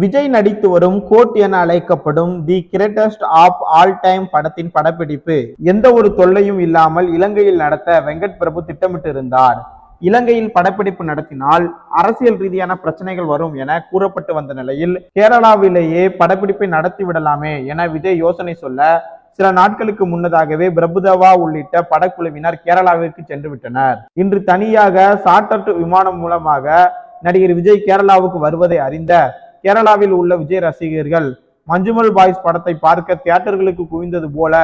விஜய் நடித்து வரும் கோட் என அழைக்கப்படும் the greatest of all time படத்தின் படப்பிடிப்பு. எந்த ஒரு தொல்லையும் இல்லாமல் இலங்கையில் நடத்த வெங்கட் பிரபு திட்டமிட்டிருந்தார். இலங்கையில் படப்பிடிப்பு நடத்தினால் அரசியல் ரீதியான பிரச்சனைகள் வரும் என கூறப்பட்டு வந்த நிலையில் கேரளாவிலேயே படப்பிடிப்பை நடத்தி விடலாமே என விஜய் யோசனை சொல்ல சில நாட்களுக்கு முன்னதாகவே பிரபுதேவா உள்ளிட்ட படக்குழுவினர் கேரளாவிற்கு சென்று விட்டனர். இன்று தனியாக சார்ட்டர் விமானம் மூலமாக நடிகர் விஜய் கேரளாவுக்கு வருவதை அறிந்த கேரளாவில் உள்ள விஜய் ரசிகர்கள் மஞ்சுமல் பாய்ஸ் படத்தை பார்க்க தியேட்டர்களுக்கு குவிந்தது போல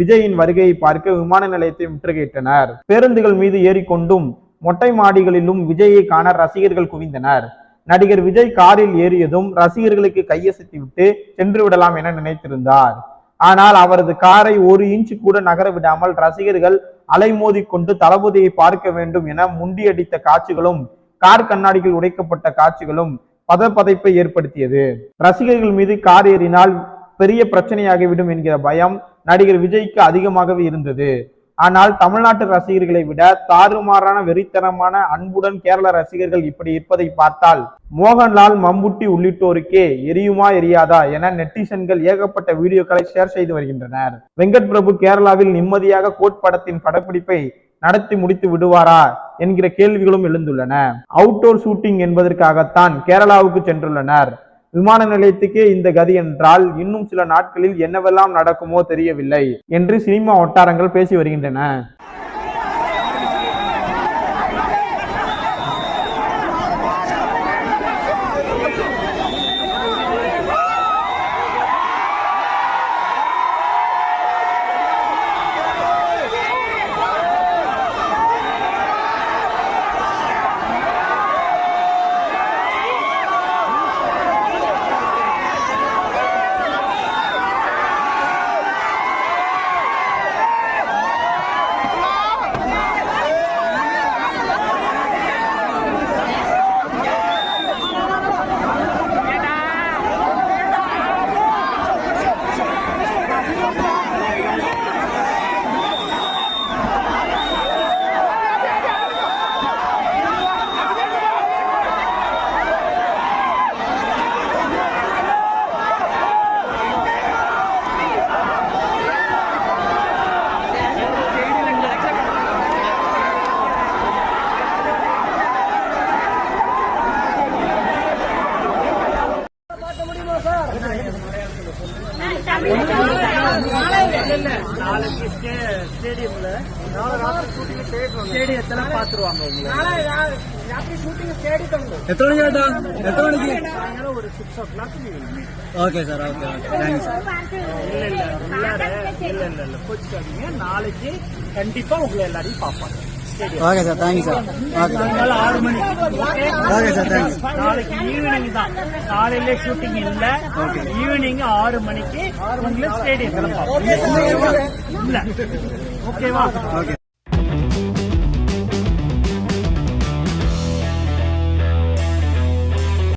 விஜயின் வருகையை பார்க்க விமான நிலையத்தை முற்றுகையிட்டனர். பேருந்துகள் மீது ஏறிக்கொண்டும் மொட்டை மாடிகளிலும் விஜயை காண ரசிகர்கள் குவிந்தனர். நடிகர் விஜய் காரில் ஏறியதும் ரசிகர்களுக்கு கையசைத்து விட்டு சென்று விடலாம் என நினைத்திருந்தார். ஆனால் அவரது காரை ஒரு இன்ச் கூட நகர விடாமல் ரசிகர்கள் அலைமோதி கொண்டு தளபதியை பார்க்க வேண்டும் என முண்டியடித்த காட்சிகளும் கார் கண்ணாடிகள் உடைக்கப்பட்ட காட்சிகளும் பதப்பதைப்பை ஏற்படுத்தியது. ரசிகர்கள் மீது கார் ஏறினால் பெரிய பிரச்சனையாகிவிடும் என்கிற பயம் நடிகர் விஜய்க்கு அதிகமாகவே இருந்தது. ஆனால் தமிழ்நாட்டு ரசிகர்களை விட தாறுமாறான வெறித்தனமான அன்புடன் கேரள ரசிகர்கள் இப்படி இருப்பதை பார்த்தால் மோகன்லால் மம்புட்டி உள்ளிட்டோருக்கே எரியுமா எரியாதா என நெட்டிசன்கள் ஏகப்பட்ட வீடியோக்களை ஷேர் செய்து வருகின்றனர். வெங்கட் பிரபு கேரளாவில் நிம்மதியாக கோட் படத்தின் படப்பிடிப்பை நடத்தி முடித்து விடுவாரா என்கிற கேள்விகளும் எழுந்துள்ளன. அவுட்டோர் ஷூட்டிங் என்பதற்காகத்தான் கேரளாவுக்கு சென்றுள்ளனர். விமான நிலையத்துக்கே இந்த கதி என்றால் இன்னும் சில நாட்களில் என்னவெல்லாம் நடக்குமோ தெரியவில்லை என்று சினிமா வட்டாரங்கள் பேசி வருகின்றன. நாளைக்கு ஸ்டேடியம்ல நாளை ராத்திரி ஷூட்டிங் ஸ்டேடியத்துல பாத்துருவாங்க எத்தனை மணி கேட்டா எத்தனை மணிக்கு? ஒரு சிக்ஸ் ஓ ஓகே சார் ஓகே தேங்க்ஸ் இல்ல இல்ல இல்ல இல்ல இல்ல நாளைக்கு கண்டிப்பா உங்களை எல்லாரையும் பாப்பாங்க okay sir thank you sir okay ஆறு மணி. ஓகே சார் தேங்க்ஸ் நாளைக்கு ஈவினிங் தான். காலையில ஷூட்டிங் இல்ல. ஈவினிங் ஆறு மணிக்கு உங்களுக்கு ஸ்டேடியம் இல்ல. ஓகேவா ஓகே